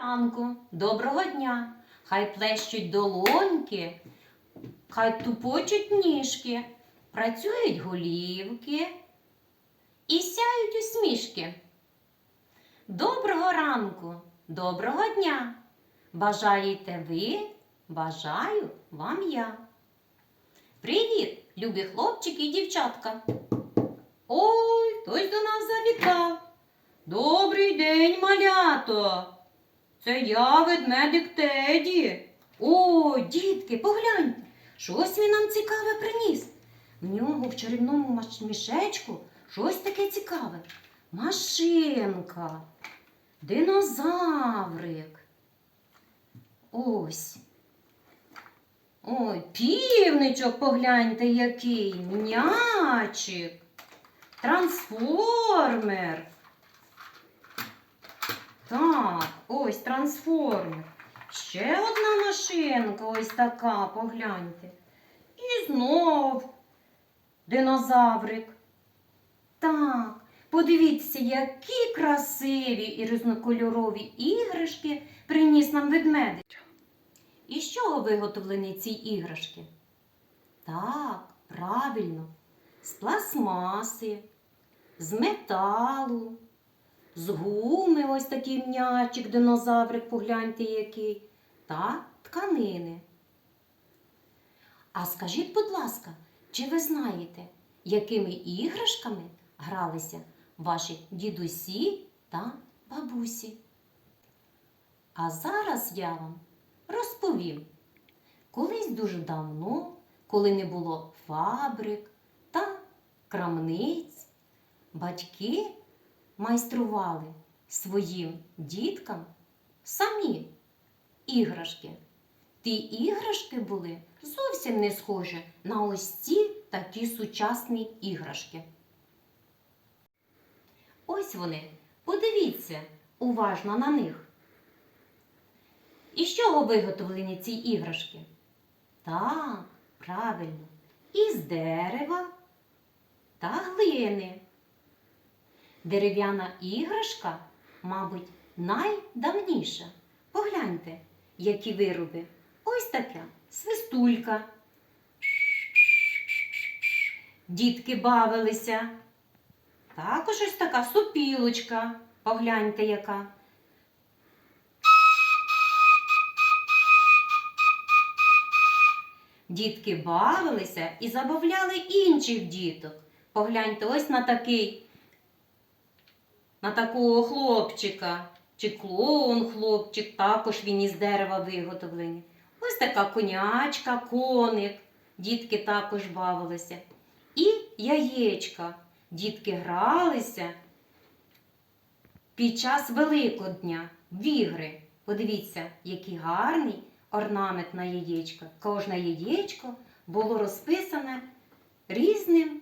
Ранку, доброго дня. Хай плещуть долоньки, хай тупочуть ніжки, працюють голівки і сяють усмішки. Доброго ранку, доброго дня. Бажаєте ви, бажаю вам я. Привіт, любі хлопчики і дівчатка. Ой, хтось до нас завітав. Добрий день, малято. Це я, ведмедик Теді. О, дітки, погляньте, щось він нам цікаве приніс. В нього в чарівному мішечку щось таке цікаве. Машинка, динозаврик. Ось. Ой, півничок, погляньте, який, м'ячик, трансформер. Так, ось трансформер. Ще одна машинка, ось така, погляньте. І знов динозаврик. Так, подивіться, які красиві і різнокольорові іграшки приніс нам ведмедик. І з чого виготовлені ці іграшки? Так, правильно, з пластмаси, з металу, з гуми, ось такий м'ячик, динозаврик, погляньте який, та тканини. А скажіть, будь ласка, чи ви знаєте, якими іграшками гралися ваші дідусі та бабусі? А зараз я вам розповім. Колись дуже давно, коли не було фабрик та крамниць, батьки майстрували своїм діткам самі іграшки. Ті іграшки були зовсім не схожі на ось ці такі сучасні іграшки. Ось вони. Подивіться уважно на них. Із чого виготовлені ці іграшки? Так, правильно, із дерева та глини. Дерев'яна іграшка, мабуть, найдавніша. Погляньте, які вироби. Ось така свистулька. Дітки бавилися. Також ось така сопілочка. Погляньте, яка. Дітки бавилися і забавляли інших діток. Погляньте ось на такий, на такого хлопчика. Чи клоун хлопчик, також він із дерева виготовлений. Ось така конячка, коник. Дітки також бавилися. І яєчка. Дітки гралися під час Великодня в ігри. Подивіться, який гарний орнамент на яєчко. Кожне яєчко було розписане різним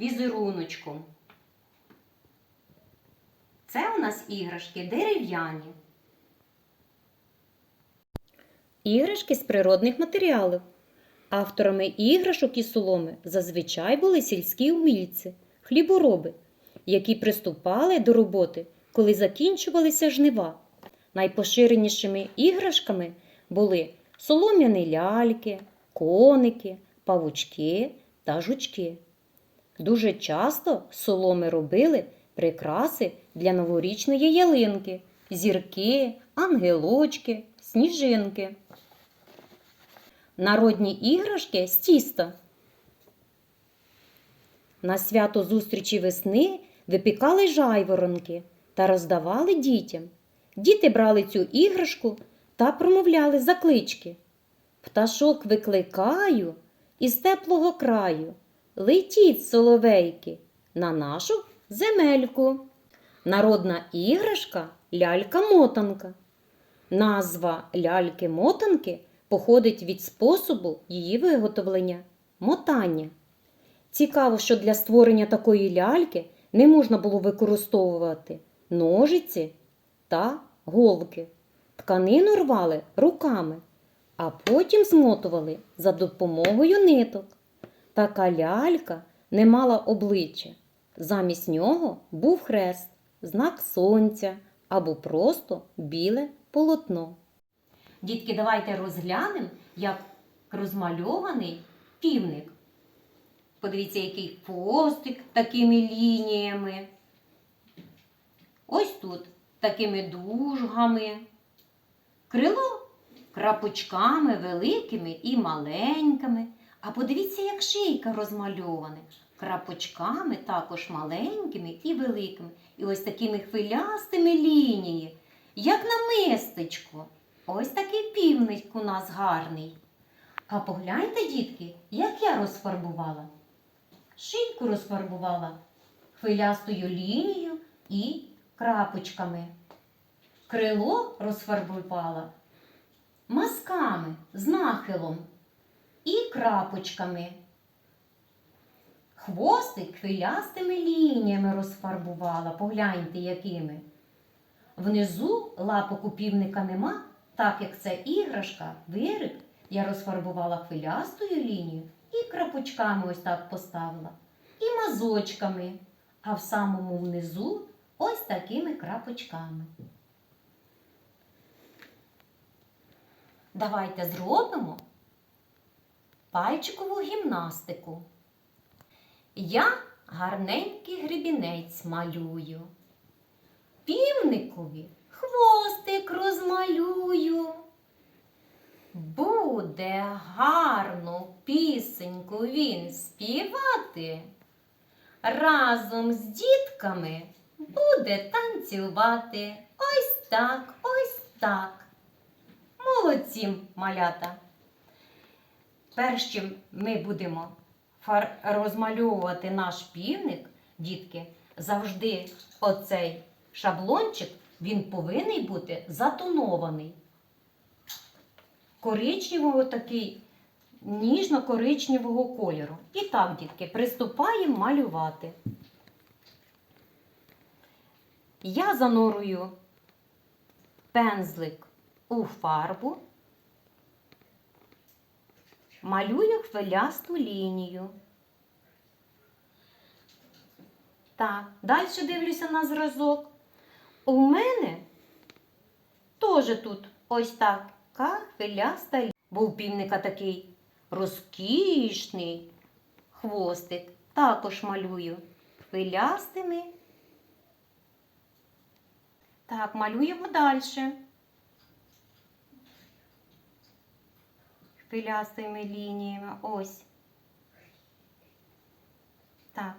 візеруночком. Це у нас іграшки дерев'яні. Іграшки з природних матеріалів. Авторами іграшок і соломи зазвичай були сільські умільці, хлібороби, які приступали до роботи, коли закінчувалися жнива. Найпоширенішими іграшками були солом'яні ляльки, коники, павучки та жучки. Дуже часто соломи робили прикраси для новорічної ялинки, зірки, ангелочки, сніжинки. Народні іграшки з тіста. На свято зустрічі весни випікали жайворонки та роздавали дітям. Діти брали цю іграшку та промовляли заклички. Пташок викликаю із теплого краю. Летіть, соловейки, на нашу земельку. Народна іграшка лялька-мотанка. Назва ляльки-мотанки походить від способу її виготовлення мотання. Цікаво, що для створення такої ляльки не можна було використовувати ножиці та голки. Тканину рвали руками, а потім змотували за допомогою ниток. Така лялька не мала обличчя. Замість нього був хрест, знак сонця, або просто біле полотно. Дітки, давайте розглянемо, як розмальований півник. Подивіться, який хвостик такими лініями. Ось тут такими дужгами. Крило крапочками великими і маленькими. А подивіться, як шийка розмальована. Крапочками також маленькими і великими. І ось такими хвилястими лініями, як намистечко. Ось такий півник у нас гарний. А погляньте, дітки, як я розфарбувала. Шийку розфарбувала хвилястою лінією і крапочками. Крило розфарбувала мазками з нахилом і крапочками. Хвостик хвилястими лініями розфарбувала. Погляньте, якими. Внизу лапок у півника нема, так як це іграшка, виріб, я розфарбувала хвилястою лінією і крапочками ось так поставила, і мазочками, а в самому внизу ось такими крапочками. Давайте зробимо пальчикову гімнастику. Я гарненький гребінець малюю. Півникові хвостик розмалюю. Буде гарну пісеньку він співати. Разом з дітками буде танцювати. Ось так, ось так. Молодці, малята. Перш чим ми будемо розмальовувати наш півник, дітки, завжди оцей шаблончик, він повинен бути затонований. Коричневого такий, ніжно-коричневого кольору. І так, дітки, приступаємо малювати. Я занурую пензлик у фарбу, малюю хвилясту лінію. Так, далі дивлюся на зразок. У мене теж тут ось така хвиляста лінія. Був півника такий розкішний хвостик. Також малюю хвилястими. Так, малюємо далі. Хвилястими лініями. Ось. Так.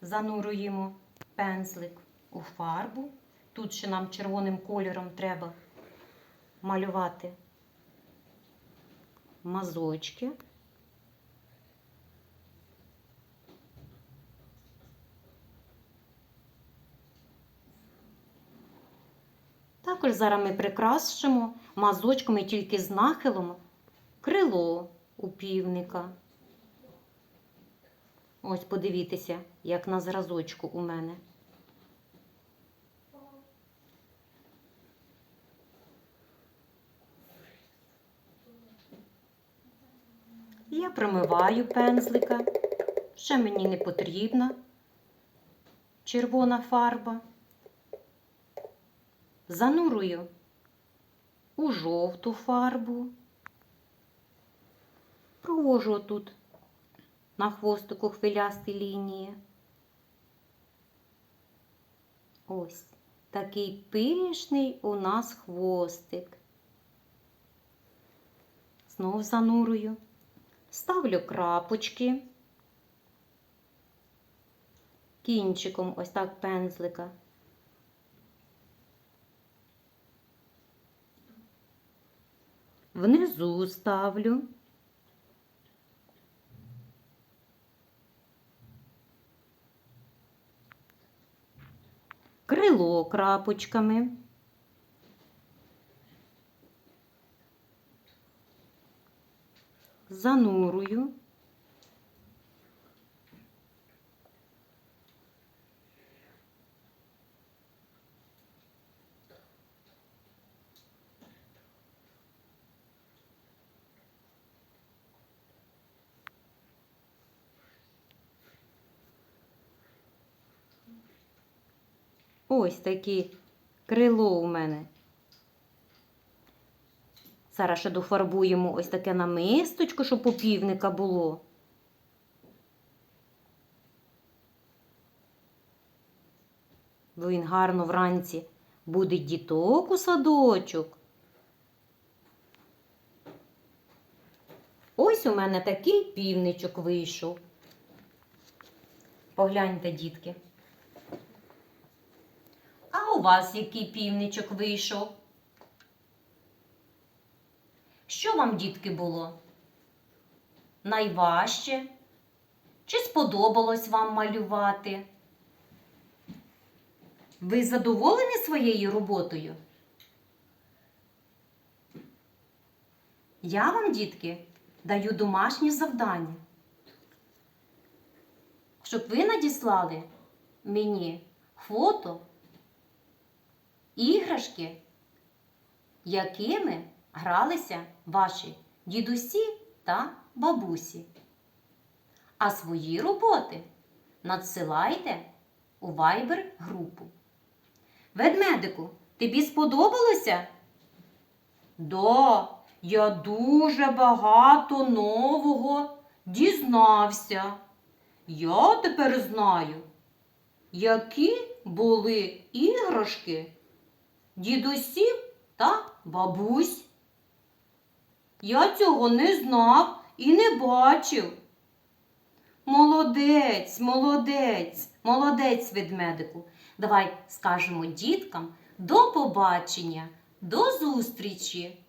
Зануруємо пензлик у фарбу. Тут ще нам червоним кольором треба малювати мазочки. Також зараз ми прикрасимо мазочками тільки з нахилом крило у півника. Ось подивіться, як на зразочку у мене. Я промиваю пензлика. Ще мені не потрібна червона фарба. Занурую у жовту фарбу. Провожу тут на хвостику хвилясті лінії. Ось такий пишний у нас хвостик. Знов занурую. Ставлю крапочки кінчиком ось так пензлика. Внизу ставлю. Крило крапочками. Занурую. Ось такі крило у мене. Зараз ще дофарбуємо ось таке намисточко, щоб у було. Бо він гарно вранці буде діток у садочок. Ось у мене такий півничок вийшов. Погляньте, дітки. У вас який півничок вийшов? Що вам, дітки, було? Найважче? Чи сподобалось вам малювати? Ви задоволені своєю роботою? Я вам, дітки, даю домашнє завдання щоб ви надіслали мені фото іграшки, якими гралися ваші дідусі та бабусі. А свої роботи надсилайте у Viber групу. Ведмедику, тобі сподобалося? Да, я дуже багато нового дізнався. Я тепер знаю, які були іграшки дідусів та бабусь. Я цього не знав і не бачив. Молодець, молодець, молодець, ведмедику. Давай скажемо діткам до побачення, до зустрічі.